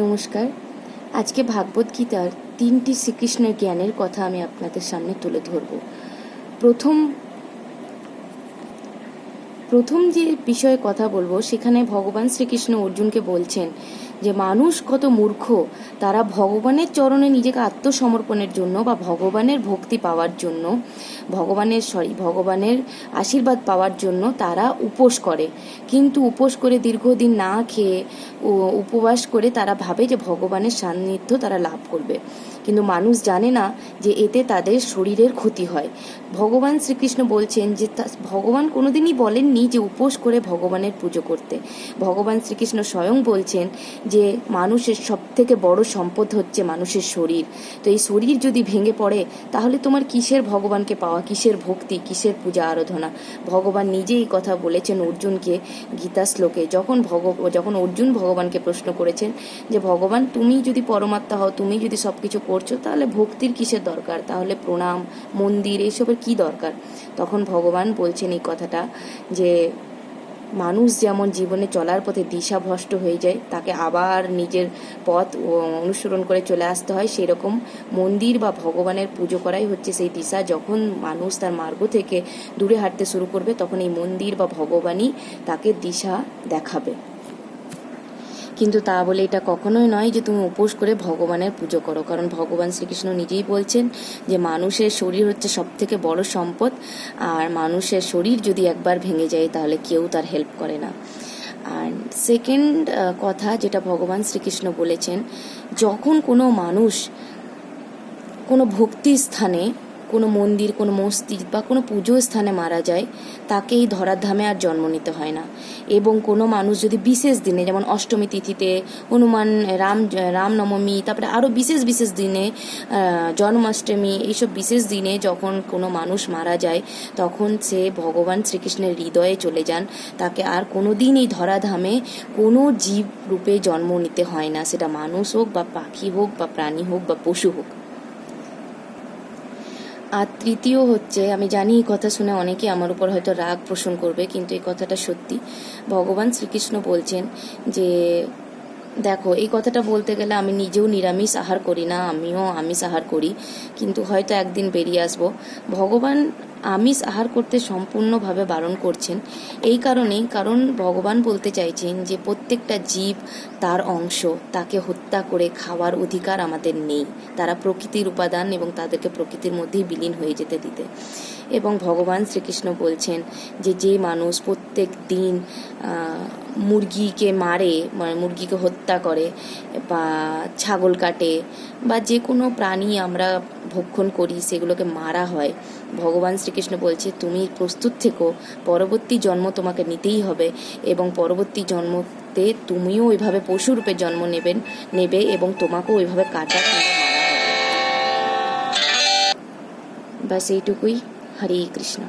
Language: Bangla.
নমস্কার। আজকে ভাগবত গীতার তিনটি শ্রীকৃষ্ণের জ্ঞানের কথা আমি আপনাদের সামনে তুলে ধরব। প্রথম প্রথম যে বিষয়ে কথা বলব, সেখানে ভগবান শ্রীকৃষ্ণ অর্জুনকে বলছেন যে, মানুষ কত মূর্খ, তারা ভগবানের চরণে নিজেকে আত্মসমর্পণের জন্য বা ভগবানের ভক্তি পাওয়ার জন্য, ভগবানের, সরি, ভগবানের আশীর্বাদ পাওয়ার জন্য তারা উপোস করে। কিন্তু উপোস করে দীর্ঘদিন না খেয়ে উপবাস করে তারা ভাবে যে, ভগবানের সান্নিধ্য তারা লাভ করবে। কিন্তু মানুষ জানে না যে, এতে তাদের শরীরের ক্ষতি হয়। ভগবান শ্রীকৃষ্ণ বলছেন যে ভগবান কোনোদিনই বলেননি যে উপোস করে ভগবানের পুজো করতে। ভগবান শ্রীকৃষ্ণ স্বয়ং বলছেন যে, মানুষের সব থেকে বড় সম্পদ হচ্ছে মানুষের শরীর। তো এই শরীর যদি ভেঙে পড়ে, তাহলে তোমার কিসের ভগবানকে পাওয়া? কিসের ভক্তি? কিসের পূজা আরাধনা? ভগবান নিজেই কথা বলেছেন অর্জুনকে গীতা শ্লোকে। যখন ভগ, যখন অর্জুন ভগবানকে প্রশ্ন করেছেন যে, ভগবান, তুমি যদি পরমাত্মা হও, তুমি যদি সব কিছু করছ, তাহলে ভক্তির কিসের দরকার? তাহলে প্রণাম, মন্দির এইসবের কি দরকার? তখন ভগবান বলছেন এই কথাটা যে মানুষ যেমন জীবনে চলার পথে দিশা দিশাভ্রষ্ট হয়ে যায়, তাকে আবার নিজের পথ অনুসরণ করে চলে আসতে হয়। সেরকম মন্দির বা ভগবানের পুজো করাই হচ্ছে সেই দিশা। যখন মানুষ তার মার্গ থেকে দূরে হাঁটতে শুরু করবে, তখন এই মন্দির বা ভগবানই তাকে দিশা দেখাবে। কিন্তু তা বলে এটা কখনোই নয় যে তুমি উপোস করে ভগবানের পুজো করো। কারণ ভগবান শ্রীকৃষ্ণ নিজেই বলছেন যে মানুষের শরীর হচ্ছে সব থেকে বড় সম্পদ, আর মানুষের শরীর যদি একবার ভেঙে যায় তাহলে কেউ তার হেল্প করে না। আর সেকেন্ড কথা যেটা ভগবান শ্রীকৃষ্ণ বলেছেন, যখন কোনো মানুষ কোনো ভক্তি স্থানে কোনো মন্দির, কোনো মসজিদ বা কোনো পুজো স্থানে মারা যায় তাকে এই ধরার ধামে আর জন্ম নিতে হয় না। এবং কোনো মানুষ যদি বিশেষ দিনে, যেমন অষ্টমী তিথিতে হনুমান, রাম, রামনবমী, তারপরে আরও বিশেষ বিশেষ দিনে জন্মাষ্টমী, এইসব বিশেষ দিনে যখন কোনো মানুষ মারা যায়, তখন সে ভগবান শ্রীকৃষ্ণের হৃদয়ে চলে যান। তাকে আর কোনো দিন এই ধরাধামে কোনো জীব রূপে জন্ম নিতে হয় না। সেটা মানুষ হোক বা পাখি হোক বা প্রাণী হোক বা পশু হোক। আর তৃতীয় হচ্ছে, আমি জানি এই কথা শুনে অনেকে আমার উপর হয়তো রাগ পোষণ করবে, কিন্তু এই কথাটা সত্যি। ভগবান শ্রীকৃষ্ণ বলছেন যে, দেখো, এই কথাটা বলতে গেলে আমি নিজেও নিরামিষ আহার করি না, আমিও আমিষ আহার করি, কিন্তু হয়তো একদিন বেরিয়ে আসব। ভগবান আমিষ আহার করতে সম্পূর্ণভাবে বারণ করছেন। এই কারণেই কারণ ভগবান বলতে চাইছেন যে, প্রত্যেকটা জীব তার অংশ, তাকে হত্যা করে খাওয়ার অধিকার আমাদের নেই। তারা প্রকৃতির উপাদান এবং তাদেরকে প্রকৃতির মধ্যেই বিলীন হয়ে যেতে দিতে। এবং ভগবান শ্রীকৃষ্ণ বলছেন যে যে মানুষ প্রত্যেক দিন মুরগিকে মারে মানে মুরগিকে হত্যা করে বা ছাগল কাটে বা যে কোনো প্রাণী আমরা ভক্ষণ করি, সেগুলোকে মারা হয়। ভগবান শ্রীকৃষ্ণ বলছে, তুমি প্রস্তুত থেকো, পরবর্তী জন্ম তোমাকে নিতেই হবে এবং পরবর্তী জন্মতে তুমিও ওইভাবে পশুরূপে জন্ম নেবেন, নেবে এবং তোমাকেও ওইভাবে কাটা ব্যাস, এইটুকুই। হরে কৃষ্ণ।